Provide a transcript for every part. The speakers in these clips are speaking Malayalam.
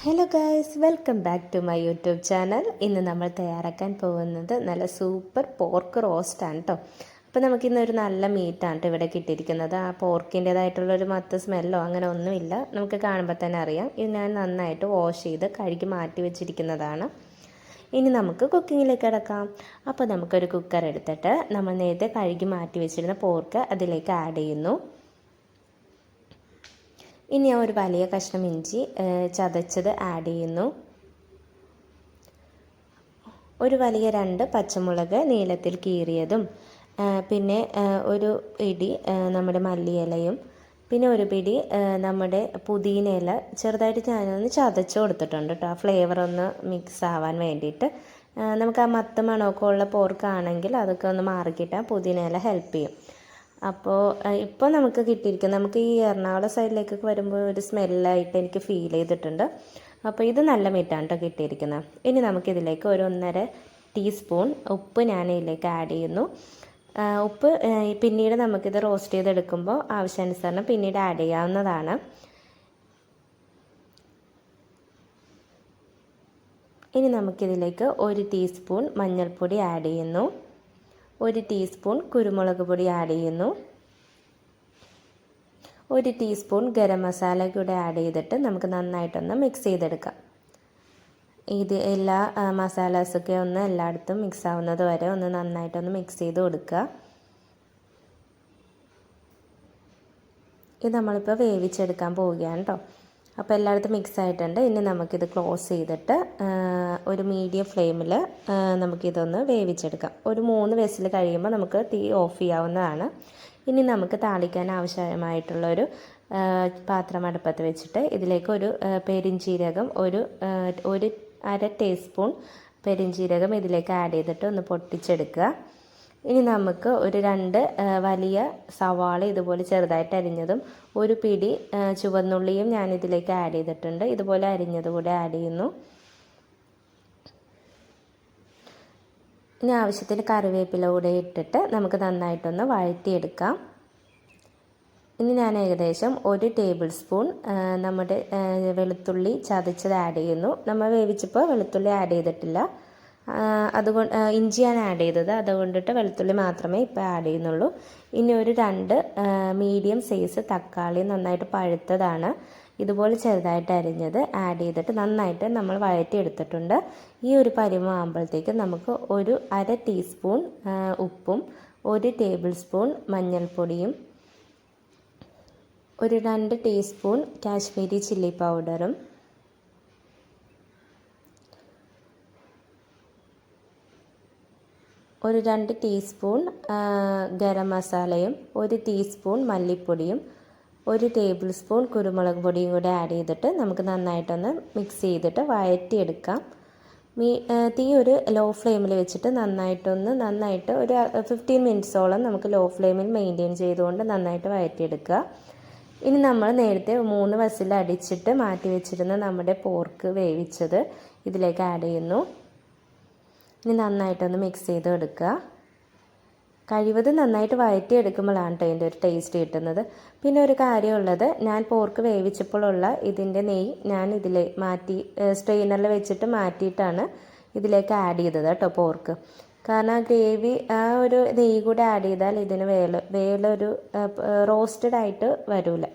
Hello guys welcome back to my YouTube channel ഇന്ന് നമ്മൾ തയ്യാറാക്കാൻ പോകുന്നത് നല്ല സൂപ്പർ പോർക്ക് റോസ്റ്റാണ് കേട്ടോ അപ്പോൾ നമുക്കിന്ന് ഒരു നല്ല മീറ്റാണ് ഇവിടെ കിട്ടിയിരിക്കുന്നത്. ആ പോർക്കിന്റേതായിട്ടുള്ളൊരു മത്ത സ്മെല്ലോ അങ്ങനെ ഒന്നുമില്ല. നമുക്ക് കാണുമ്പോൾ തന്നെ അറിയാം. ഇത് ഞാൻ നന്നായിട്ട് വാഷ് ചെയ്ത് കഴുകി മാറ്റി വെച്ചിരിക്കുന്നതാണ്. ഇനി നമുക്ക് കുക്കിങ്ങിലേക്ക് കിടക്കാം. അപ്പോൾ നമുക്കൊരു കുക്കർ എടുത്തിട്ട് നമ്മൾ നേരത്തെ കഴുകി മാറ്റി വെച്ചിരുന്ന പോർക്ക് അതിലേക്ക് ആഡ് ചെയ്യുന്നു. ഇനി ഞാൻ ഒരു വലിയ കഷ്ണം ഇഞ്ചി ചതച്ചത് ആഡ് ചെയ്യുന്നു. ഒരു വലിയ രണ്ട് പച്ചമുളക് നീളത്തിൽ കീറിയതും പിന്നെ ഒരു പിടി നമ്മുടെ മല്ലിയിലയും പിന്നെ ഒരു പിടി നമ്മുടെ പുതിന ഇല ചെറുതായിട്ട് ഞാനൊന്ന് ചതച്ച് കൊടുത്തിട്ടുണ്ട് കേട്ടോ ആ ഫ്ലേവർ ഒന്ന് മിക്സ് ആവാൻ വേണ്ടിയിട്ട്. നമുക്ക് ആ മത്ത മണമൊക്കെ ഉള്ള പോർക്കാണെങ്കിൽ അതൊക്കെ ഒന്ന് മാറിക്കിട്ടാൽ പുതിന ഇല ഹെൽപ്പ് ചെയ്യും. അപ്പോൾ ഇപ്പോൾ നമുക്ക് കിട്ടിയിരിക്കും നമുക്ക് ഈ എറണാകുളം സൈഡിലേക്കൊക്കെ വരുമ്പോൾ ഒരു സ്മെല്ലായിട്ട് എനിക്ക് ഫീൽ ചെയ്തിട്ടുണ്ട്. അപ്പോൾ ഇത് നല്ല മീറ്റാണ് കേട്ടോ കിട്ടിയിരിക്കുന്നത്. ഇനി നമുക്കിതിലേക്ക് ഒരു ഒന്നര ടീസ്പൂൺ ഉപ്പ് ഞാൻ ഇതിലേക്ക് ആഡ് ചെയ്യുന്നു. ഉപ്പ് പിന്നീട് നമുക്കിത് റോസ്റ്റ് ചെയ്തെടുക്കുമ്പോൾ ആവശ്യാനുസരണം പിന്നീട് ആഡ് ചെയ്യാവുന്നതാണ്. ഇനി നമുക്കിതിലേക്ക് ഒരു ടീസ്പൂൺ മഞ്ഞൾപ്പൊടി ആഡ് ചെയ്യുന്നു. ഒരു ടീസ്പൂൺ കുരുമുളക് പൊടി ആഡ് ചെയ്യുന്നു. ഒരു ടീസ്പൂൺ ഗരം മസാല കൂടെ ആഡ് ചെയ്തിട്ട് നമുക്ക് നന്നായിട്ടൊന്ന് മിക്സ് ചെയ്തെടുക്കാം. ഇത് എല്ലാ മസാലാസൊക്കെ ഒന്ന് എല്ലായിടത്തും മിക്സ് ആവുന്നത് വരെ ഒന്ന് നന്നായിട്ടൊന്ന് മിക്സ് ചെയ്ത് കൊടുക്കുക. ഇത് നമ്മളിപ്പോൾ വേവിച്ചെടുക്കാൻ പോവുകയാണ് കേട്ടോ അപ്പോൾ എല്ലായിടത്തും മിക്സ് ആയിട്ടുണ്ട്. ഇനി നമുക്കിത് ക്ലോസ് ചെയ്തിട്ട് ഒരു മീഡിയം ഫ്ലെയിമിൽ നമുക്കിതൊന്ന് വേവിച്ചെടുക്കാം. ഒരു മൂന്ന് വെസിൽ കഴിയുമ്പോൾ നമുക്ക് തീ ഓഫ് ചെയ്യാവുന്നതാണ്. ഇനി നമുക്ക് താളിക്കാൻ ആവശ്യമായിട്ടുള്ളൊരു പാത്രം അടുപ്പത്ത് വെച്ചിട്ട് ഇതിലേക്ക് ഒരു പെരിഞ്ചീരകം ഒരു ഒരു അര ടീസ്പൂൺ പെരിഞ്ചീരകം ഇതിലേക്ക് ആഡ് ചെയ്തിട്ട് ഒന്ന് പൊട്ടിച്ചെടുക്കുക. ഇനി നമുക്ക് ഒരു രണ്ട് വലിയ സവാള ഇതുപോലെ ചെറുതായിട്ട് അരിഞ്ഞതും ഒരു പിടി ചുവന്നുള്ളിയും ഞാൻ ഇതിലേക്ക് ആഡ് ചെയ്തിട്ടുണ്ട്. ഇതുപോലെ അരിഞ്ഞത് കൂടെ ആഡ് ചെയ്യുന്നു. ഇനി ആവശ്യത്തിന് കറിവേപ്പില കൂടെ ഇട്ടിട്ട് നമുക്ക് നന്നായിട്ടൊന്ന് വഴറ്റിയെടുക്കാം. ഇനി ഞാൻ ഏകദേശം ഒരു ടേബിൾ സ്പൂൺ നമ്മുടെ വെളുത്തുള്ളി ചതച്ചത് ആഡ് ചെയ്യുന്നു. നമ്മൾ വേവിച്ചപ്പോൾ വെളുത്തുള്ളി ആഡ് ചെയ്തിട്ടില്ല. അതുകൊണ്ട് ഇഞ്ചിയാണ് ആഡ് ചെയ്തത്. അതുകൊണ്ടിട്ട് വെളുത്തുള്ളി മാത്രമേ ഇപ്പോൾ ആഡ് ചെയ്യുന്നുള്ളൂ. ഇനി ഒരു രണ്ട് മീഡിയം സൈസ് തക്കാളി നന്നായിട്ട് പഴുത്തതാണ്. ഇതുപോലെ ചെറുതായിട്ട് അരിഞ്ഞത് ആഡ് ചെയ്തിട്ട് നന്നായിട്ട് നമ്മൾ വഴറ്റിയെടുത്തിട്ടുണ്ട് ഈ ഒരു പരിമാകുമ്പോഴത്തേക്ക് നമുക്ക് ഒരു അര ടീസ്പൂൺ ഉപ്പും ഒരു ടേബിൾ സ്പൂൺ മഞ്ഞൾപ്പൊടിയും ഒരു രണ്ട് ടീസ്പൂൺ കാശ്മീരി ചില്ലി പൗഡറും ഒരു രണ്ട് ടീസ്പൂൺ ഗരം മസാലയും ഒരു ടീസ്പൂൺ മല്ലിപ്പൊടിയും ഒരു ടേബിൾ സ്പൂൺ കുരുമുളക് പൊടിയും കൂടെ ആഡ് ചെയ്തിട്ട് നമുക്ക് നന്നായിട്ടൊന്ന് മിക്സ് ചെയ്തിട്ട് വഴറ്റിയെടുക്കാം. മീ തീ ഒരു ലോ ഫ്ലെയിമിൽ വെച്ചിട്ട് നന്നായിട്ടൊന്ന് നന്നായിട്ട് ഒരു ഫിഫ്റ്റീൻ മിനിറ്റ്സോളം നമുക്ക് ലോ ഫ്ലെയിമിൽ മെയിന്റെയിൻ ചെയ്തുകൊണ്ട് നന്നായിട്ട് വഴറ്റിയെടുക്കുക. ഇനി നമ്മൾ നേരത്തെ മൂന്ന് വസിൽ അടിച്ചിട്ട് മാറ്റി വെച്ചിരുന്ന നമ്മുടെ പോർക്ക് വേവിച്ചത് ഇതിലേക്ക് ആഡ് ചെയ്യുന്നു. ഇനി നന്നായിട്ടൊന്ന് മിക്സ് ചെയ്ത് എടുക്കുക കഴിവതും നന്നായിട്ട് വഴറ്റി എടുക്കുമ്പോഴാണ് കേട്ടോ ഇതിന്റെ ഒരു ടേസ്റ്റ് കിട്ടുന്നത്. പിന്നെ ഒരു കാര്യമുള്ളത് ഞാൻ പോർക്ക് വേവിച്ചപ്പോഴുള്ള ഇതിന്റെ നെയ് ഞാൻ ഇതിൽ മാറ്റി സ്ട്രെയിനറിൽ വെച്ചിട്ട് മാറ്റിയിട്ടാണ് ഇതിലേക്ക് ആഡ് ചെയ്തത് കേട്ടോ പോർക്ക് കാരണം ആ ഗ്രേവി ആ ഒരു നെയ്യ് കൂടെ ആഡ് ചെയ്താൽ ഇതിന് വേല വേലൊരു റോസ്റ്റഡ് ആയിട്ട് വരില്ല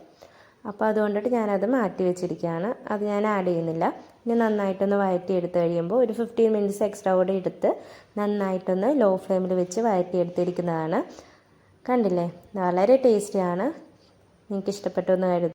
അപ്പോൾ അതുകൊണ്ടിട്ട് ഞാനത് മാറ്റി വെച്ചിരിക്കുകയാണ് അത് ഞാൻ ആഡ് ചെയ്യുന്നില്ല. ഇനി നന്നായിട്ടൊന്ന് വഴറ്റി എടുത്ത് കഴിയുമ്പോൾ ഒരു ഫിഫ്റ്റീൻ മിനിറ്റ്സ് എക്സ്ട്രാ കൂടെ എടുത്ത് നന്നായിട്ടൊന്ന് ലോ ഫ്ലെയിമിൽ വെച്ച് വഴറ്റി എടുത്തിരിക്കുന്നതാണ് കണ്ടില്ലേ? വളരെ ടേസ്റ്റിയാണ് നിങ്ങൾക്ക് ഇഷ്ടപ്പെട്ടു എന്ന് കരുതുന്നു.